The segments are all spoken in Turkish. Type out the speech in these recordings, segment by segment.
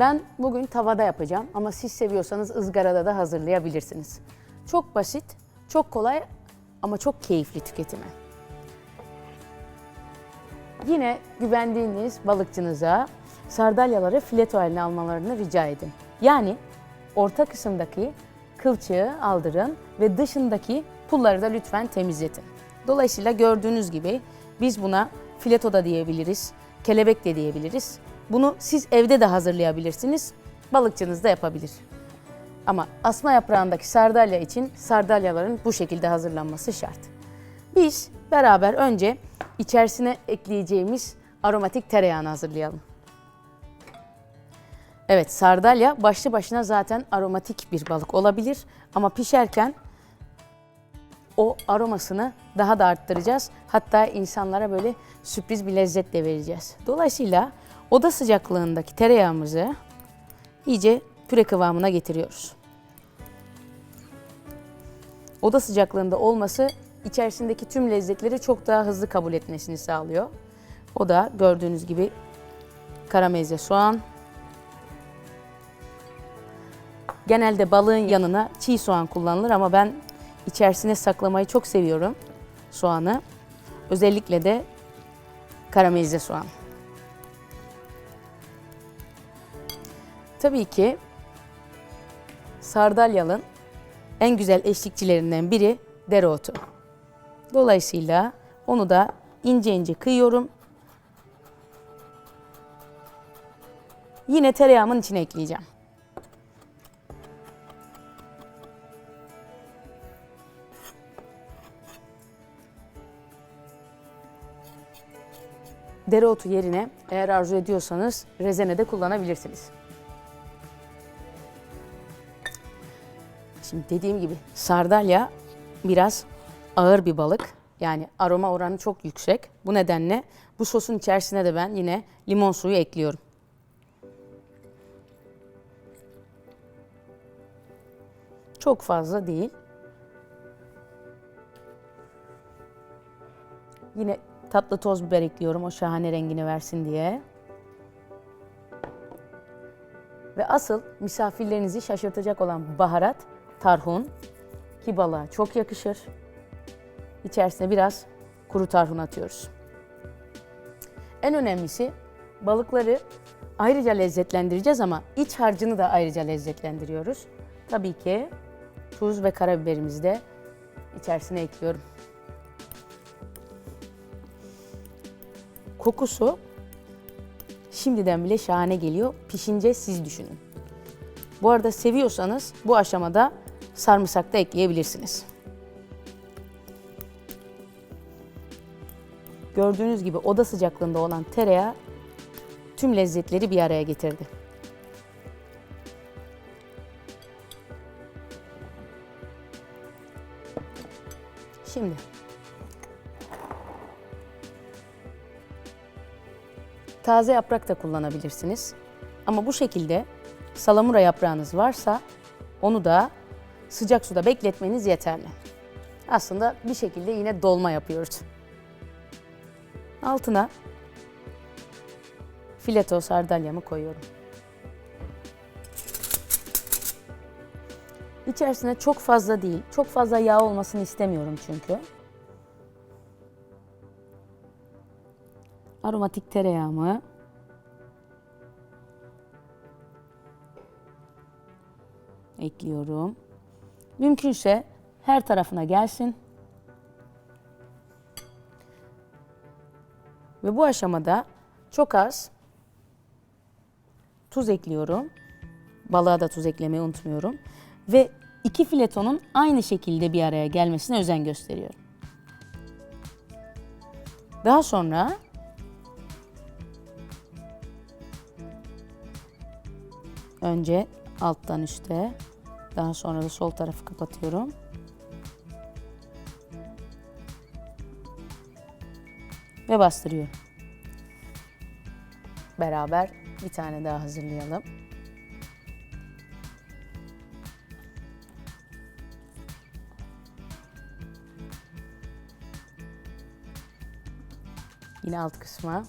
Ben bugün tavada yapacağım ama siz seviyorsanız ızgarada da hazırlayabilirsiniz. Çok basit, çok kolay ama çok keyifli tüketimi. Yine güvendiğiniz balıkçınıza sardalyaları fileto haline almalarını rica edin. Yani orta kısımdaki kılçığı aldırın ve dışındaki pulları da lütfen temizletin. Dolayısıyla gördüğünüz gibi biz buna fileto da diyebiliriz, kelebek de diyebiliriz. Bunu siz evde de hazırlayabilirsiniz, balıkçınız da yapabilir. Ama asma yaprağındaki sardalya için sardalyaların bu şekilde hazırlanması şart. Biz beraber önce içerisine ekleyeceğimiz aromatik tereyağını hazırlayalım. Evet sardalya başlı başına zaten aromatik bir balık olabilir ama pişerken o aromasını daha da arttıracağız. Hatta insanlara böyle sürpriz bir lezzet de vereceğiz. Dolayısıyla oda sıcaklığındaki tereyağımızı iyice püre kıvamına getiriyoruz. Oda sıcaklığında olması içerisindeki tüm lezzetleri çok daha hızlı kabul etmesini sağlıyor. O da gördüğünüz gibi karamelize soğan. Genelde balığın yanına çiğ soğan kullanılır ama ben içerisine saklamayı çok seviyorum soğanı. Özellikle de karamelize soğan. Tabii ki sardalyanın en güzel eşlikçilerinden biri dereotu. Dolayısıyla onu da ince ince kıyıyorum. Yine tereyağımın içine ekleyeceğim. Dereotu yerine eğer arzu ediyorsanız rezene de kullanabilirsiniz. Şimdi dediğim gibi sardalya biraz ağır bir balık. Yani aroma oranı çok yüksek. Bu nedenle bu sosun içerisine de ben yine limon suyu ekliyorum. Çok fazla değil. Yine tatlı toz biber ekliyorum o şahane rengini versin diye. Ve asıl misafirlerinizi şaşırtacak olan baharat tarhun ki balığa çok yakışır. İçerisine biraz kuru tarhun atıyoruz. En önemlisi balıkları ayrıca lezzetlendireceğiz ama iç harcını da ayrıca lezzetlendiriyoruz. Tabii ki tuz ve karabiberimizi de içerisine ekliyorum. Kokusu şimdiden bile şahane geliyor. Pişince siz düşünün. Bu arada seviyorsanız bu aşamada sarımsak da ekleyebilirsiniz. Gördüğünüz gibi oda sıcaklığında olan tereyağı tüm lezzetleri bir araya getirdi. Şimdi taze yaprak da kullanabilirsiniz. Ama bu şekilde salamura yaprağınız varsa onu da sıcak suda bekletmeniz yeterli. Aslında bir şekilde yine dolma yapıyoruz. Altına fileto sardalyamı koyuyorum. İçerisine çok fazla değil, çok fazla yağ olmasını istemiyorum çünkü. Aromatik tereyağımı ekliyorum. Mümkünse her tarafına gelsin. Ve bu aşamada çok az tuz ekliyorum. Balığa da tuz eklemeyi unutmuyorum. Ve iki filetonun aynı şekilde bir araya gelmesine özen gösteriyorum. Daha sonra önce alttan üste, daha sonra da sol tarafı kapatıyorum. Ve bastırıyorum. Beraber bir tane daha hazırlayalım. Yine alt kısma.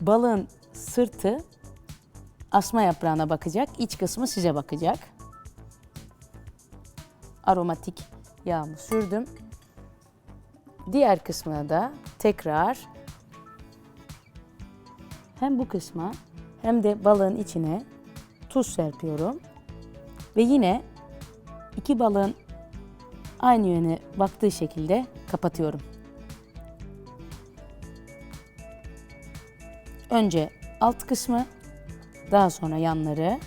balığın sırtı asma yaprağına bakacak, iç kısmı size bakacak. Aromatik yağımı sürdüm. Diğer kısmına da tekrar hem bu kısma hem de balığın içine tuz serpiyorum. Ve yine iki balığın aynı yöne baktığı şekilde kapatıyorum. Önce alt kısmı, daha sonra yanları.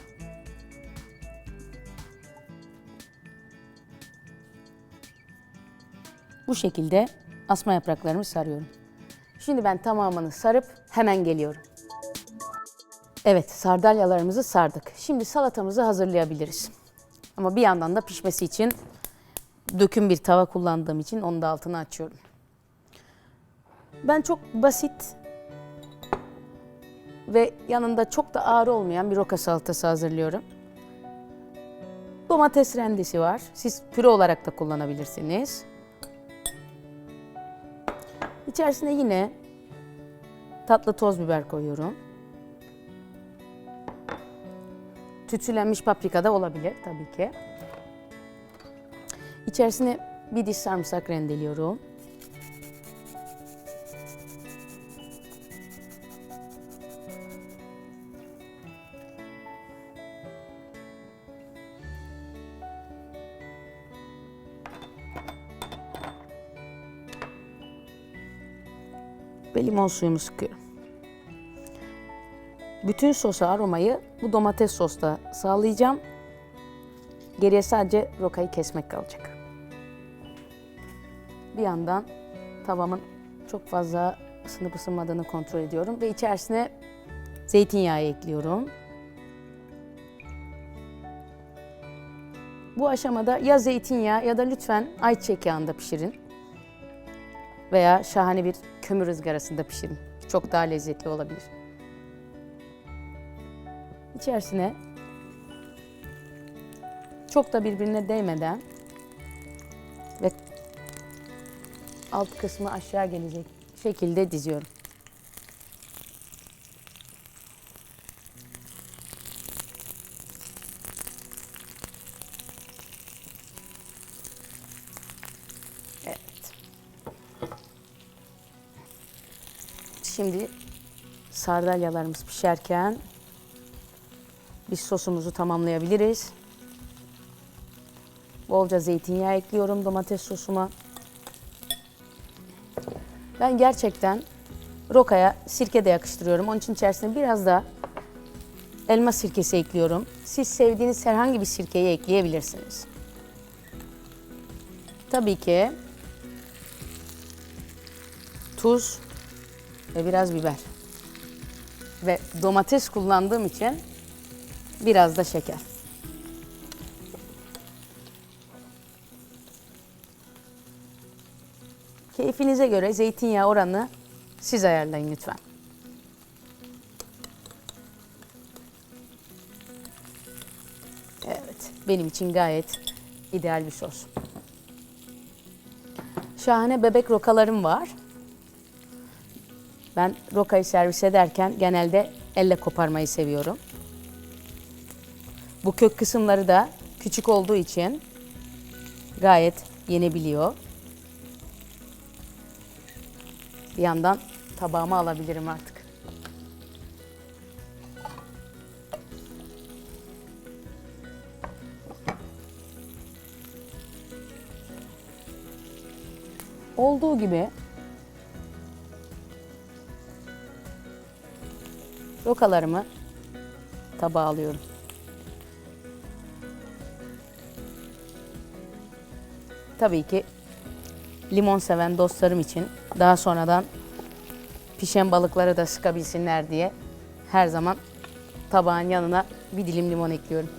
Bu şekilde asma yapraklarımı sarıyorum. Şimdi ben tamamını sarıp hemen geliyorum. Evet, sardalyalarımızı sardık. Şimdi salatamızı hazırlayabiliriz. Ama bir yandan da pişmesi için döküm bir tava kullandığım için onu da altını açıyorum. Ben çok basit ve yanında çok da ağır olmayan bir roka salatası hazırlıyorum. Domates rendesi var. Siz püre olarak da kullanabilirsiniz. İçerisine yine tatlı toz biber koyuyorum. Tütsülenmiş paprika da olabilir tabii ki. İçerisine bir diş sarımsak rendeliyorum. Limon suyumu sıkıyorum. Bütün sosu aromayı bu domates sosla sağlayacağım. Geriye sadece rokayı kesmek kalacak. Bir yandan tavamın çok fazla ısınıp ısınmadığını kontrol ediyorum ve içerisine zeytinyağı ekliyorum. Bu aşamada ya zeytinyağı ya da lütfen ayçiçek yağında pişirin. Veya şahane bir kömür ızgarasında pişirin. Çok daha lezzetli olabilir. İçerisine çok da birbirine değmeden ve alt kısmı aşağı gelecek şekilde diziyorum. Şimdi sardalyalarımız pişerken biz sosumuzu tamamlayabiliriz. Bolca zeytinyağı ekliyorum domates sosuma. Ben gerçekten rokaya sirke de yakıştırıyorum. Onun için içerisine biraz da elma sirkesi ekliyorum. Siz sevdiğiniz herhangi bir sirkeyi ekleyebilirsiniz. Tabii ki tuz ve biraz biber. Ve domates kullandığım için biraz da şeker. Keyfinize göre zeytinyağı oranını siz ayarlayın lütfen. Evet, benim için gayet ideal bir sos. Şahane bebek rokalarım var. Ben rokayı servis ederken genelde elle koparmayı seviyorum. Bu kök kısımları da küçük olduğu için gayet yenebiliyor. Bir yandan tabağıma alabilirim artık. Olduğu gibi rokalarımı tabağa alıyorum. Tabii ki limon seven dostlarım için daha sonradan pişen balıkları da sıkabilsinler diye her zaman tabağın yanına bir dilim limon ekliyorum.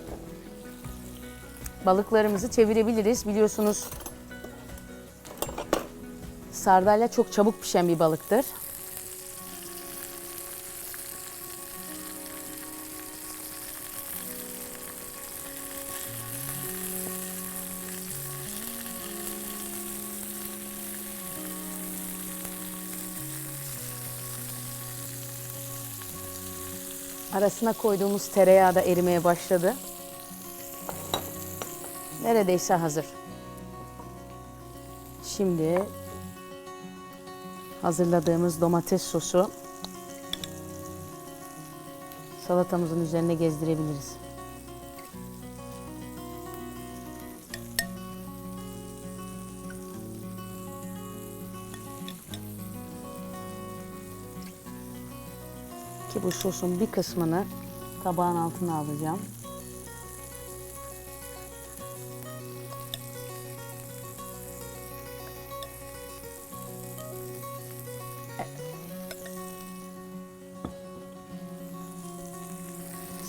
Balıklarımızı çevirebiliriz. Biliyorsunuz sardalya çok çabuk pişen bir balıktır. Arasına koyduğumuz tereyağı da erimeye başladı. Neredeyse hazır. Şimdi hazırladığımız domates sosu salatamızın üzerine gezdirebiliriz. Bu sosun bir kısmını tabağın altına alacağım.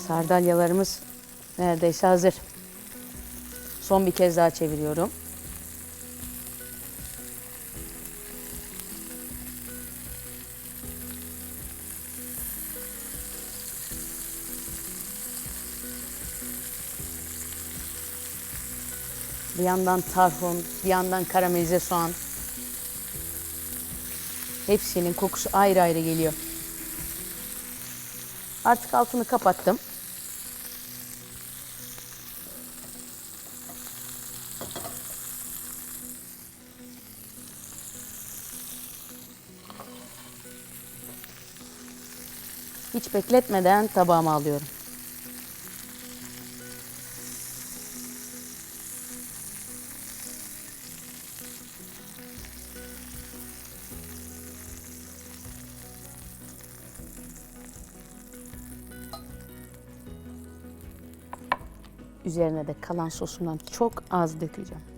Sardalyalarımız neredeyse hazır. Son bir kez daha çeviriyorum. Bir yandan tarhun, bir yandan karamelize soğan. Hepsinin kokusu ayrı ayrı geliyor. Artık altını kapattım. Hiç bekletmeden tabağıma alıyorum. Üzerine de kalan sosumdan çok az dökeceğim.